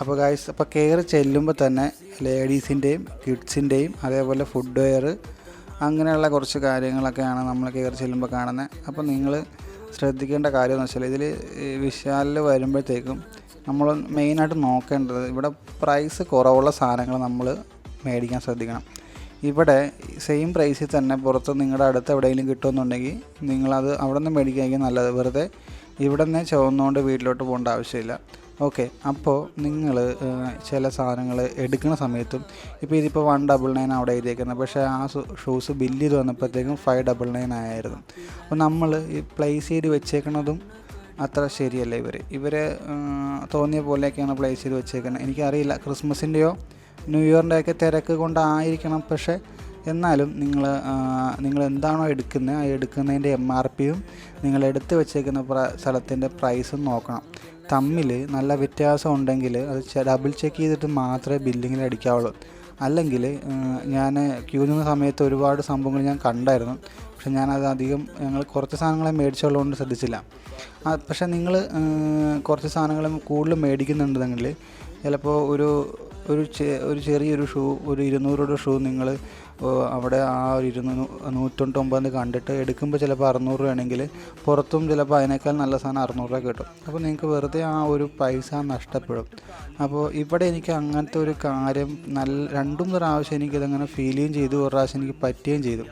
അപ്പോൾ ഗായ്സ് അപ്പോൾ കയറി ചെല്ലുമ്പോൾ തന്നെ ലേഡീസിന്റെയും കിഡ്സിന്റെയും അതേപോലെ ഫുഡ് വെയർ അങ്ങനെയുള്ള കുറച്ച് കാര്യങ്ങളൊക്കെയാണ് നമ്മൾ കയറി ചെല്ലുമ്പോൾ കാണുന്നത് അപ്പോൾ നിങ്ങൾ ശ്രദ്ധിക്കേണ്ട കാര്യം എന്ന് വെച്ചാൽ ഇതിൽ വിശാലിൽ വരുമ്പോഴത്തേക്കും നമ്മൾ മെയിനായിട്ട് നോക്കേണ്ടത് ഇവിടെ പ്രൈസ് കുറവുള്ള സാധനങ്ങൾ നമ്മൾ മേടിക്കാൻ ശ്രദ്ധിക്കണം. ഇവിടെ സെയിം പ്രൈസിൽ തന്നെ പുറത്ത് നിങ്ങളുടെ അടുത്ത് എവിടെയെങ്കിലും കിട്ടുമെന്നുണ്ടെങ്കിൽ നിങ്ങളത് അവിടെ നിന്ന് മേടിക്കുകയായിരിക്കും നല്ലത്. വെറുതെ ഇവിടെ നിന്ന് ചുവന്നുകൊണ്ട് വീട്ടിലോട്ട് പോകേണ്ട ആവശ്യമില്ല. ഓക്കെ അപ്പോൾ നിങ്ങൾ ചില സാധനങ്ങൾ എടുക്കുന്ന സമയത്തും ഇപ്പോൾ ഇതിപ്പോൾ വൺ ഡബിൾ നയൻ അവിടെ എഴുതിയേക്കുന്നത് പക്ഷേ ആ ഷൂസ് ബില്ല് ചെയ്ത് വന്നപ്പോഴത്തേക്കും ഫൈവ് ഡബിൾ നയൻ ആയിരുന്നു അപ്പോൾ നമ്മൾ ഈ പ്ലേസ് ചെയ്ത് വെച്ചേക്കുന്നതും അത്ര ശരിയല്ല ഇവർ ഇവർ തോന്നിയ പോലെയൊക്കെയാണ് പ്ലേസ് ചെയ്ത് വെച്ചേക്കുന്നത് എനിക്കറിയില്ല ക്രിസ്മസിന്റെയോ ന്യൂ ഇയറിന്റെയൊക്കെ തിരക്ക് കൊണ്ടായിരിക്കണം പക്ഷേ എന്നാലും നിങ്ങൾ നിങ്ങൾ എന്താണോ എടുക്കുന്നത് ആ എടുക്കുന്നതിന്റെ എം ആർ പിയും നിങ്ങൾ എടുത്ത് വെച്ചേക്കുന്ന സ്ഥലത്തിന്റെ പ്രൈസും നോക്കണം. തമ്മിൽ നല്ല വ്യത്യാസം ഉണ്ടെങ്കിൽ അത് ഡബിൾ ചെക്ക് ചെയ്തിട്ട് മാത്രമേ ബില്ലിങ്ങിൽ അടിക്കാവുള്ളൂ. അല്ലെങ്കിൽ ഞാൻ ക്യൂ നിന്ന സമയത്ത് ഒരുപാട് സംഭവങ്ങൾ ഞാൻ കണ്ടായിരുന്നു. പക്ഷെ ഞാനത് അധികം ഞങ്ങൾ കുറച്ച് സാധനങ്ങളെ മേടിച്ചുള്ളതുകൊണ്ട് ശ്രദ്ധിച്ചില്ല. പക്ഷേ നിങ്ങൾ കുറച്ച് സാധനങ്ങൾ കൂടുതൽ മേടിക്കുന്നുണ്ടെങ്കിൽ ചിലപ്പോൾ ഒരു ഒരു ഒരു ചെറിയൊരു ഷൂ ഒരു ഇരുന്നൂറ് രൂപയുടെ ഷൂ നിങ്ങൾ അവിടെ ആ ഒരു ഇരുന്നൂ നൂറ്റൊമ്പത് കണ്ടിട്ട് എടുക്കുമ്പോൾ ചിലപ്പോൾ അറുന്നൂറ് രൂപയാണെങ്കിൽ പുറത്തും ചിലപ്പോൾ അതിനേക്കാൾ നല്ല സാധനം അറുന്നൂറ് രൂപ കിട്ടും. അപ്പോൾ നിങ്ങൾക്ക് വെറുതെ ആ ഒരു പൈസ നഷ്ടപ്പെടും. അപ്പോൾ ഇവിടെ എനിക്ക് അങ്ങനത്തെ ഒരു കാര്യം നല്ല രണ്ടും പ്രാവശ്യം എനിക്കിതങ്ങനെ ചെയ്യുകയും ചെയ്തു. ഒരു പ്രാവശ്യം എനിക്ക് പറ്റുകയും ചെയ്തു.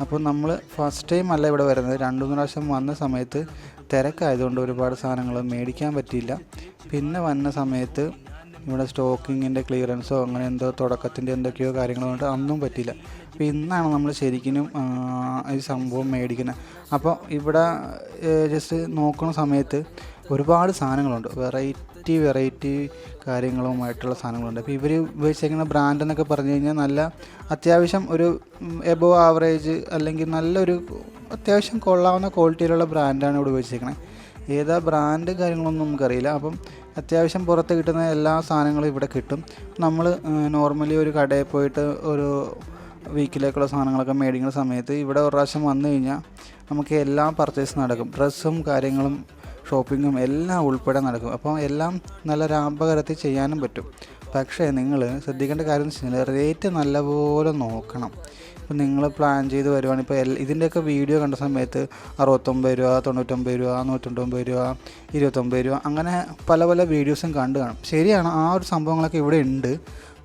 അപ്പോൾ നമ്മൾ ഫസ്റ്റ് ടൈം അല്ല ഇവിടെ വരുന്നത്. രണ്ടു മൂന്ന് പ്രാവശ്യം വന്ന സമയത്ത് തിരക്കായതുകൊണ്ട് ഒരുപാട് സാധനങ്ങൾ മേടിക്കാൻ പറ്റിയില്ല. പിന്നെ വന്ന സമയത്ത് ഇവിടെ സ്റ്റോക്കിങ്ങിന്റെ ക്ലിയറൻസോ അങ്ങനെ എന്തോ തുടക്കത്തിന്റെ എന്തൊക്കെയോ കാര്യങ്ങൾ കൊണ്ട് അന്നും പറ്റിയില്ല. അപ്പോൾ ഇന്നാണ് നമ്മൾ ശരിക്കും ഈ സംഭവം മേടിക്കുന്നത്. അപ്പോൾ ഇവിടെ ജസ്റ്റ് നോക്കുന്ന സമയത്ത് ഒരുപാട് സാധനങ്ങളുണ്ട്. വെറൈറ്റി വെറൈറ്റി കാര്യങ്ങളുമായിട്ടുള്ള സാധനങ്ങളുണ്ട്. അപ്പോൾ ഇവർ ഉപയോഗിച്ചേക്കുന്ന ബ്രാൻഡ് എന്നൊക്കെ പറഞ്ഞു കഴിഞ്ഞാൽ നല്ല അത്യാവശ്യം ഒരു എബോ ആവറേജ് അല്ലെങ്കിൽ നല്ലൊരു അത്യാവശ്യം കൊള്ളാവുന്ന ക്വാളിറ്റിയിലുള്ള ബ്രാൻഡാണ് ഇവിടെ ഉപയോഗിച്ചിരിക്കുന്നത് ഏതാ ബ്രാൻഡ് കാര്യങ്ങളൊന്നും നമുക്കറിയില്ല. അപ്പം അത്യാവശ്യം പുറത്ത് കിട്ടുന്ന എല്ലാ സാധനങ്ങളും ഇവിടെ കിട്ടും. നമ്മൾ നോർമലി ഒരു കടയിൽ പോയിട്ട് ഒരു വീക്കിലേക്കുള്ള സാധനങ്ങളൊക്കെ മേടിക്കുന്ന സമയത്ത് ഇവിടെ ഒരു പ്രാവശ്യം വന്നു കഴിഞ്ഞാൽ നമുക്ക് എല്ലാം പർച്ചേസ് നടക്കും. ഡ്രസ്സും കാര്യങ്ങളും ഷോപ്പിങ്ങും എല്ലാം ഉൾപ്പെടെ നടക്കും. അപ്പോൾ എല്ലാം നല്ല ലാഭകരത്തിൽ ചെയ്യാനും പറ്റും. പക്ഷേ നിങ്ങൾ ശ്രദ്ധിക്കേണ്ട കാര്യം എന്ന് വെച്ച് കഴിഞ്ഞാൽ റേറ്റ് നല്ലപോലെ നോക്കണം. ഇപ്പം നിങ്ങൾ പ്ലാൻ ചെയ്ത് വരുവാണ്. ഇപ്പോൾ എൽ ഇതിന്റെയൊക്കെ വീഡിയോ കണ്ട സമയത്ത് അറുപത്തൊമ്പത് രൂപ തൊണ്ണൂറ്റൊമ്പത് രൂപ നൂറ്റൊമ്പത് രൂപ ഇരുപത്തൊമ്പത് രൂപ അങ്ങനെ പല പല വീഡിയോസും കണ്ടു കാണും. ശരിയാണ് ആ ഒരു സംഭവങ്ങളൊക്കെ ഇവിടെ ഉണ്ട്.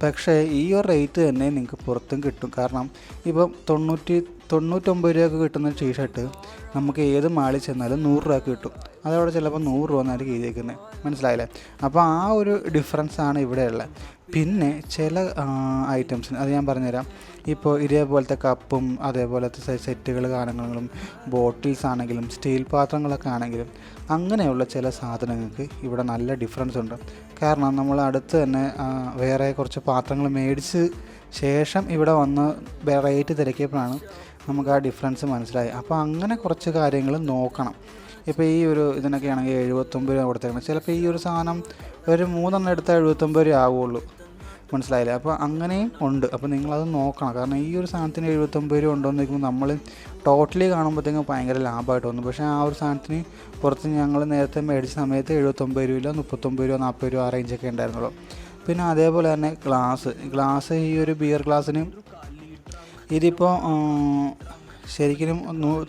പക്ഷേ ഈ ഒരു റേറ്റ് തന്നെ നിങ്ങൾക്ക് പുറത്തും കിട്ടും. കാരണം ഇപ്പം തൊണ്ണൂറ്റി തൊണ്ണൂറ്റൊമ്പത് രൂപയ്ക്ക് കിട്ടുന്ന ടീഷർട്ട് നമുക്ക് ഏത് മാളിൽ ചെന്നാലും നൂറ് രൂപയ്ക്ക് കിട്ടും. അതവിടെ ചിലപ്പോൾ നൂറ് രൂപ എന്നായിരിക്കും എഴുതിയേക്കുന്നത് മനസ്സിലായില്ലേ? അപ്പോൾ ആ ഒരു ഡിഫറൻസ് ആണ് ഇവിടെയുള്ളത്. പിന്നെ ചില ഐറ്റംസിന് അത് ഞാൻ പറഞ്ഞുതരാം. ഇപ്പോൾ ഇതേപോലത്തെ കപ്പും അതേപോലത്തെ സെറ്റുകൾ കാര്യങ്ങളും ബോട്ടിൽസ് ആണെങ്കിലും സ്റ്റീൽ പാത്രങ്ങളൊക്കെ ആണെങ്കിലും അങ്ങനെയുള്ള ചില സാധനങ്ങൾക്ക് ഇവിടെ നല്ല ഡിഫറൻസ് ഉണ്ട്. കാരണം നമ്മൾ അടുത്ത് തന്നെ വേറെ കുറച്ച് പാത്രങ്ങൾ മേടിച്ച് ശേഷം ഇവിടെ വന്ന് റേറ്റ് തിരക്കിയപ്പോഴാണ് നമുക്ക് ആ ഡിഫറൻസ് മനസ്സിലായി അപ്പോൾ അങ്ങനെ കുറച്ച് കാര്യങ്ങൾ നോക്കണം. ഇപ്പോൾ ഈ ഒരു ഇതിനൊക്കെ ആണെങ്കിൽ എഴുപത്തൊമ്പത് രൂപ കൊടുത്തേക്കണം. ചിലപ്പോൾ ഈ ഒരു സാധനം ഒരു മൂന്നെണ്ണം എടുത്താൽ എഴുപത്തൊമ്പത് രൂപ ആവുള്ളൂ. മനസ്സിലായില്ലേ? അപ്പോൾ അങ്ങനെയും ഉണ്ട്. അപ്പോൾ നിങ്ങളത് നോക്കണം. കാരണം ഈ ഒരു സാധനത്തിന് എഴുപത്തൊമ്പത് രൂപ ഉണ്ടോ എന്ന് നോക്കുമ്പോൾ നമ്മൾ ടോട്ടലി കാണുമ്പോഴത്തേക്കും ഭയങ്കര ലാഭമായിട്ട് തോന്നും. പക്ഷേ ആ ഒരു സാധനത്തിന് പുറത്ത് ഞങ്ങൾ നേരത്തെ മേടിച്ച സമയത്ത് എഴുപത്തൊമ്പത് രൂപ മുപ്പത്തൊമ്പത് രൂപ നാൽപ്പത് രൂപ ആ റേഞ്ചൊക്കെ ഉണ്ടായിരുന്നുള്ളൂ. പിന്നെ അതേപോലെ തന്നെ ഗ്ലാസ്. ഗ്ലാസ് ഈ ഒരു ബിയർ ഗ്ലാസ്സിന് ഇതിപ്പോൾ ശരിക്കും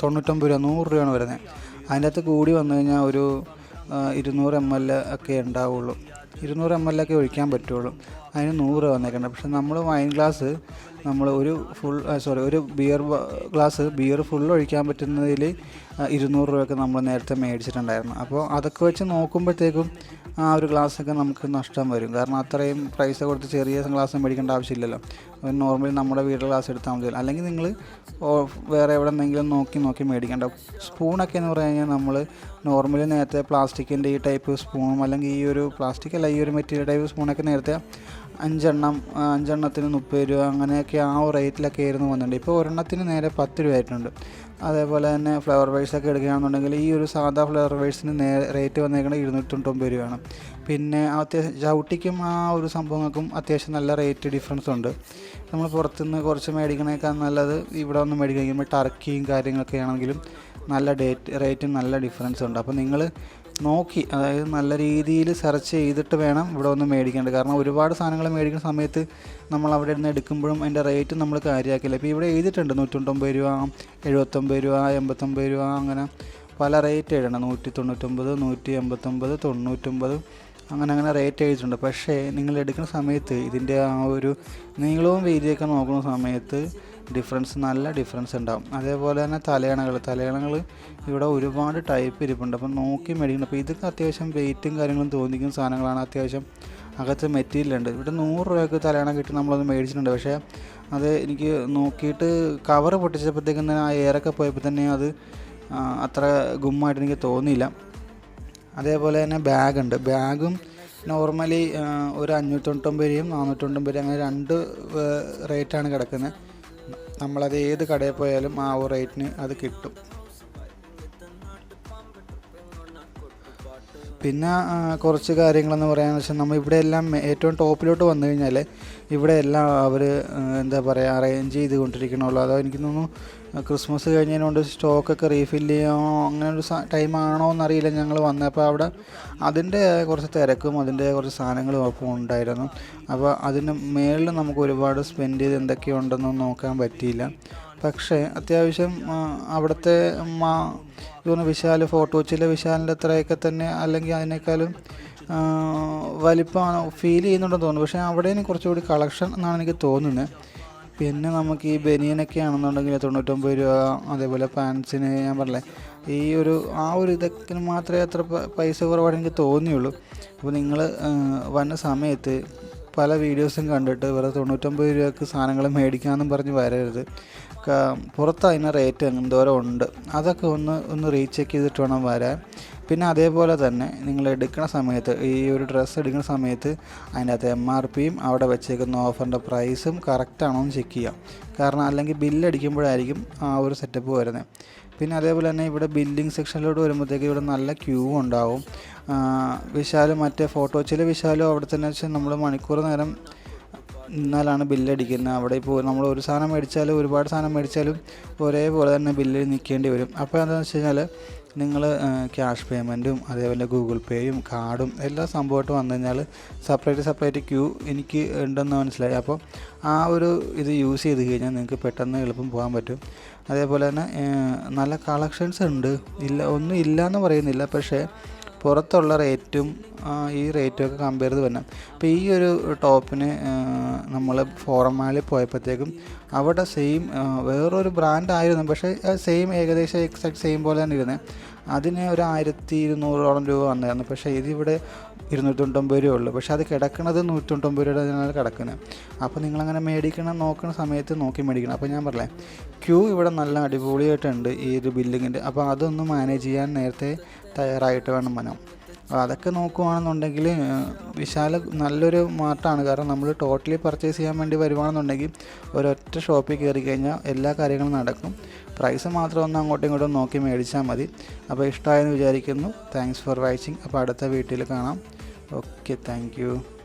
തൊണ്ണൂറ്റൊമ്പത് രൂപ നൂറ് രൂപയാണ് വരുന്നത്. അതിന്റെ അകത്ത് കൂടി വന്നു കഴിഞ്ഞാൽ ഒരു ഇരുന്നൂറ് എം എൽ ഒക്കെ ഉണ്ടാവുള്ളൂ. ഇരുന്നൂറ് എം എൽ ഒക്കെ ഒഴിക്കാൻ പറ്റുള്ളൂ. അതിന് നൂറ് രൂപ വന്നേക്കുന്നത് പക്ഷെ നമ്മൾ വൈൻ ഗ്ലാസ് നമ്മൾ ഒരു ഫുൾ സോറി ഒരു ബിയർ ഗ്ലാസ് ബിയർ ഫുൾ ഒഴിക്കാൻ പറ്റുന്നതിൽ ഇരുന്നൂറ് രൂപയൊക്കെ നമ്മൾ നേരത്തെ മേടിച്ചിട്ടുണ്ടായിരുന്നു. അപ്പോൾ അതൊക്കെ വെച്ച് നോക്കുമ്പോഴത്തേക്കും ആ ഒരു ഗ്ലാസ്സൊക്കെ നമുക്ക് നഷ്ടം വരും. കാരണം അത്രയും പ്രൈസ് കൊടുത്ത് ചെറിയ ഗ്ലാസ് മേടിക്കേണ്ട ആവശ്യമില്ലല്ലോ. നോർമലി നമ്മുടെ വീട്ടിലെ ഗ്ലാസ് എടുത്താൽ മതി. അല്ലെങ്കിൽ നിങ്ങൾ വേറെ എവിടെ നിന്നെങ്കിലും നോക്കി നോക്കി മേടിക്കേണ്ട. സ്പൂണൊക്കെ എന്ന് പറഞ്ഞു കഴിഞ്ഞാൽ നമ്മൾ നോർമലി നേരത്തെ പ്ലാസ്റ്റിക്കിന്റെ ഈ ടൈപ്പ് സ്പൂണും അല്ലെങ്കിൽ ഈ ഒരു പ്ലാസ്റ്റിക് അല്ല ഈ ഒരു മെറ്റീരിയൽ ടൈപ്പ് സ്പൂണൊക്കെ നേരത്തെ അഞ്ചെണ്ണം അഞ്ചെണ്ണത്തിന് മുപ്പത് രൂപ അങ്ങനെയൊക്കെ ആ റേറ്റിലൊക്കെ ആയിരുന്നു വന്നിട്ടുണ്ട്. ഇപ്പോൾ ഒരെണ്ണത്തിന് നേരെ പത്ത് രൂപ ആയിട്ടുണ്ട്. അതേപോലെ തന്നെ ഫ്ലവർ വൈസൊക്കെ എടുക്കുകയാണെന്നുണ്ടെങ്കിൽ ഈ ഒരു സാധാ ഫ്ലവർ വൈസിന് നേ റേറ്റ് വന്നേക്കുന്നത് ഇരുന്നൂറ്റി തൊണ്ണൂറ്റൊമ്പത് രൂപയാണ്. പിന്നെ അത്യാവശ്യം ചവിട്ടിക്കും ആ ഒരു സംഭവങ്ങൾക്കും അത്യാവശ്യം നല്ല റേറ്റ് ഡിഫറൻസ് ഉണ്ട്. നമ്മൾ പുറത്തുനിന്ന് കുറച്ച് മേടിക്കണേക്കാൾ നല്ലത് ഇവിടെ വന്ന് മേടിക്കുമ്പോൾ ടർക്കിയും കാര്യങ്ങളൊക്കെ ആണെങ്കിലും നല്ല ഡേറ്റ് റേറ്റും നല്ല ഡിഫറൻസ് ഉണ്ട്. അപ്പോൾ നിങ്ങൾ നോക്കി അതായത് നല്ല രീതിയിൽ സെർച്ച് ചെയ്തിട്ട് വേണം ഇവിടെ ഒന്ന് മേടിക്കേണ്ടത്. കാരണം ഒരുപാട് സാധനങ്ങൾ മേടിക്കുന്ന സമയത്ത് നമ്മൾ അവിടെ ഇരുന്ന് എടുക്കുമ്പോഴും അതിന്റെ റേറ്റ് നമ്മൾ കാര്യമാക്കില്ല. ഇപ്പോൾ ഇവിടെ എഴുതിയിട്ടുണ്ട് നൂറ്റൊമ്പത് രൂപ എഴുപത്തൊമ്പത് രൂപ എൺപത്തൊമ്പത് രൂപ അങ്ങനെ പല റേറ്റ് എഴുതണം. നൂറ്റി തൊണ്ണൂറ്റൊമ്പത് നൂറ്റി എൺപത്തൊമ്പത് തൊണ്ണൂറ്റൊമ്പത് അങ്ങനെ അങ്ങനെ റേറ്റ് എഴുതിയിട്ടുണ്ട്. പക്ഷേ നിങ്ങൾ എടുക്കുന്ന സമയത്ത് ഇതിന്റെ ആ ഒരു നീളവും വീതിയൊക്കെ നോക്കുന്ന സമയത്ത് ഡിഫറൻസ് നല്ല ഡിഫറൻസ് ഉണ്ടാകും അതേപോലെ തന്നെ തലയണകൾ. തലയണകൾ ഇവിടെ ഒരുപാട് ടൈപ്പ് ഇരിപ്പുണ്ട്. അപ്പം നോക്കി മേടിക്കണം. അപ്പോൾ ഇതൊക്കെ അത്യാവശ്യം വെയിറ്റും കാര്യങ്ങളും തോന്നിക്കുന്ന സാധനങ്ങളാണ്. അത്യാവശ്യം അകത്ത് മെറ്റീരിയൽ ഉണ്ട്. ഇവിടെ നൂറ് രൂപയ്ക്ക് തലയണ കിട്ടി നമ്മളത് മേടിച്ചിട്ടുണ്ട്. പക്ഷേ അത് എനിക്ക് നോക്കിയിട്ട് കവർ പൊട്ടിച്ചപ്പോഴത്തേക്കും ആ എയറൊക്കെ പോയപ്പോൾ തന്നെ അത് അത്ര ഗുമ്മായിട്ട് എനിക്ക് തോന്നിയില്ല. അതേപോലെ തന്നെ ബാഗുണ്ട് ബാഗും നോർമലി ഒരു അഞ്ഞൂറ്റൊണ്ണൂറ്റൊമ്പത് രൂപയും നാനൂറ്റൊണ്ണൂറ്റൊമ്പത് രൂപ അങ്ങനെ രണ്ട് റേറ്റാണ് കിടക്കുന്നത്. നമ്മളത് ഏത് കടയിൽ പോയാലും ആ റേറ്റിന് അത് കിട്ടും. പിന്നെ കുറച്ച് കാര്യങ്ങളെന്ന് പറയാന്ന് വെച്ചാൽ നമ്മൾ ഇവിടെ എല്ലാം ഏറ്റവും ടോപ്പിലോട്ട് വന്നു കഴിഞ്ഞാൽ ഇവിടെ എല്ലാം അവർ എന്താ പറയുക അറേഞ്ച് ചെയ്തുകൊണ്ടിരിക്കണുള്ളൂ അതോ എനിക്ക് തോന്നുന്നു ക്രിസ്മസ് കഴിഞ്ഞതിനോണ്ട് സ്റ്റോക്കൊക്കെ റീഫിൽ ചെയ്യണോ അങ്ങനെ ഒരു ടൈം ആണോ എന്നറിയില്ല ഞങ്ങൾ വന്നപ്പോൾ അവിടെ അതിന്റെ കുറച്ച് തിരക്കും അതിന്റെ കുറച്ച് സാധനങ്ങളും ഒക്കെ ഉണ്ടായിരുന്നു. അപ്പോൾ അതിന് മേളിൽ നമുക്ക് ഒരുപാട് സ്പെൻഡ് ചെയ്ത് എന്തൊക്കെയുണ്ടെന്നും നോക്കാൻ പറ്റിയില്ല. പക്ഷേ അത്യാവശ്യം അവിടുത്തെ മാ ഇതൊന്ന് വിശാൽ ഫോട്ടോ വെച്ചിലെ വിശാലിന്റെ അത്രയൊക്കെ തന്നെ അല്ലെങ്കിൽ അതിനേക്കാളും വലിപ്പമാണ് ഫീൽ ചെയ്യുന്നുണ്ടെന്ന് തോന്നുന്നു. പക്ഷേ അവിടെയും കുറച്ചുകൂടി കളക്ഷൻ എന്നാണ് എനിക്ക് തോന്നുന്നത് പിന്നെ നമുക്ക് ഈ ബനിയനൊക്കെ ആണെന്നുണ്ടെങ്കിൽ തൊണ്ണൂറ്റൊമ്പത് രൂപ അതേപോലെ പാൻസിന് ഞാൻ പറഞ്ഞേ ഈ ഒരു ആ ഒരു ഇതൊക്കെ മാത്രമേ അത്ര പൈസ കുറവായിട്ട് എനിക്ക് തോന്നിയുള്ളൂ. അപ്പോൾ നിങ്ങൾ വന്ന സമയത്ത് പല വീഡിയോസും കണ്ടിട്ട് വെറുതെ തൊണ്ണൂറ്റൊമ്പത് രൂപക്ക് സാധനങ്ങൾ മേടിക്കാമെന്നും പറഞ്ഞ് വരരുത്. പുറത്ത് അതിന് റേറ്റ് എന്തോരം ഉണ്ട്? അതൊക്കെ ഒന്ന് ഒന്ന് റീചെക്ക് ചെയ്തിട്ട് വേണം വരാൻ. പിന്നെ അതേപോലെ തന്നെ നിങ്ങൾ എടുക്കുന്ന സമയത്ത് ഈ ഒരു ഡ്രസ്സ് എടുക്കുന്ന സമയത്ത് അതിന്റെ അകത്ത് എം ആർ പിയും അവിടെ വെച്ചേക്കുന്ന ഓഫറിന്റെ പ്രൈസും കറക്റ്റാണോ എന്ന് ചെക്ക് ചെയ്യാം. കാരണം അല്ലെങ്കിൽ ബില്ല് അടിക്കുമ്പോഴായിരിക്കും ആ ഒരു സെറ്റപ്പ് വരുന്നത് പിന്നെ അതേപോലെ തന്നെ ഇവിടെ ബില്ലിംഗ് സെക്ഷനിലോട്ട് വരുമ്പോഴത്തേക്ക് ഇവിടെ നല്ല ക്യൂ ഉണ്ടാവും. വിശാലും മറ്റേ ഫോട്ടോ ചില വിശാലും അവിടെ തന്നെ വെച്ചാൽ നമ്മൾ മണിക്കൂർ നേരം എന്നാലാണ് ബില്ലടിക്കുന്നത് അവിടെ ഇപ്പോൾ നമ്മൾ ഒരു സാധനം മേടിച്ചാലും ഒരുപാട് സാധനം മേടിച്ചാലും ഒരേപോലെ തന്നെ ബില്ലിൽ നിൽക്കേണ്ടി വരും. അപ്പോൾ എന്താണെന്ന് വെച്ച് കഴിഞ്ഞാൽ നിങ്ങൾ ക്യാഷ് പേയ്മെന്റും അതേപോലെ ഗൂഗിൾ പേയും കാർഡും എല്ലാ സംഭവമായിട്ട് വന്നു കഴിഞ്ഞാൽ സെപ്പറേറ്റ് സെപ്പറേറ്റ് ക്യൂ എനിക്ക് ഉണ്ടെന്ന് മനസ്സിലായി. അപ്പോൾ ആ ഒരു ഇത് യൂസ് ചെയ്ത് കഴിഞ്ഞാൽ നിങ്ങൾക്ക് പെട്ടെന്ന് എളുപ്പം പോകാൻ പറ്റും. അതേപോലെ തന്നെ നല്ല കളക്ഷൻസ് ഉണ്ട്. ഇല്ല ഒന്നും ഇല്ല എന്ന് പറയുന്നില്ല. പക്ഷേ പുറത്തുള്ള റേറ്റും ഈ റേറ്റും ഒക്കെ കമ്പയർ ചെയ്ത് വരണം. അപ്പോൾ ഈ ഒരു ടോപ്പിന് നമ്മൾ ഫോറമാലിൽ പോയപ്പോഴത്തേക്കും അവിടെ സെയിം വേറൊരു ബ്രാൻഡ് ആയിരുന്നു. പക്ഷേ സെയിം ഏകദേശം എക്സാക്ട് സെയിം പോലെ തന്നെ ഇരുന്നത് അതിന് ഒരു ആയിരത്തി ഇരുന്നൂറോളം രൂപ വന്നായിരുന്നു. പക്ഷേ ഇതിവിടെ ഇരുന്നൂറ്റൊണ്ടൊമ്പത് രൂപ ഉള്ളൂ. പക്ഷേ അത് കിടക്കുന്നത് നൂറ്റൊണ്ടൊമ്പത് രൂപയുടെ അതിനാണ് കിടക്കുന്നത് അപ്പോൾ നിങ്ങളങ്ങനെ മേടിക്കണം നോക്കുന്ന സമയത്ത് നോക്കി മേടിക്കണം. അപ്പോൾ ഞാൻ പറയാം ക്യൂ ഇവിടെ നല്ല അടിപൊളിയായിട്ടുണ്ട് ഈ ഒരു ബില്ലിങ്ങിന്റെ അപ്പോൾ അതൊന്ന് മാനേജ് ചെയ്യാൻ നേരത്തെ തയ്യാറായിട്ട് വേണം മനം. അതൊക്കെ നോക്കുവാണെന്നുണ്ടെങ്കിൽ വിശാല നല്ലൊരു മാർട്ടാണ്. കാരണം നമ്മൾ ടോട്ടലി പർച്ചേസ് ചെയ്യാൻ വേണ്ടി വരുവാണെന്നുണ്ടെങ്കിൽ ഒരൊറ്റ ഷോപ്പിൽ കയറി കഴിഞ്ഞാൽ എല്ലാ കാര്യങ്ങളും നടക്കും. പ്രൈസ് മാത്രം ഒന്ന് അങ്ങോട്ടും ഇങ്ങോട്ടും നോക്കി മേടിച്ചാൽ മതി. അപ്പോൾ ഇഷ്ടമായെന്ന് വിചാരിക്കുന്നു. താങ്ക്സ് ഫോർ വാച്ചിങ് അപ്പോൾ അടുത്ത വീട്ടിൽ കാണാം. Okay thank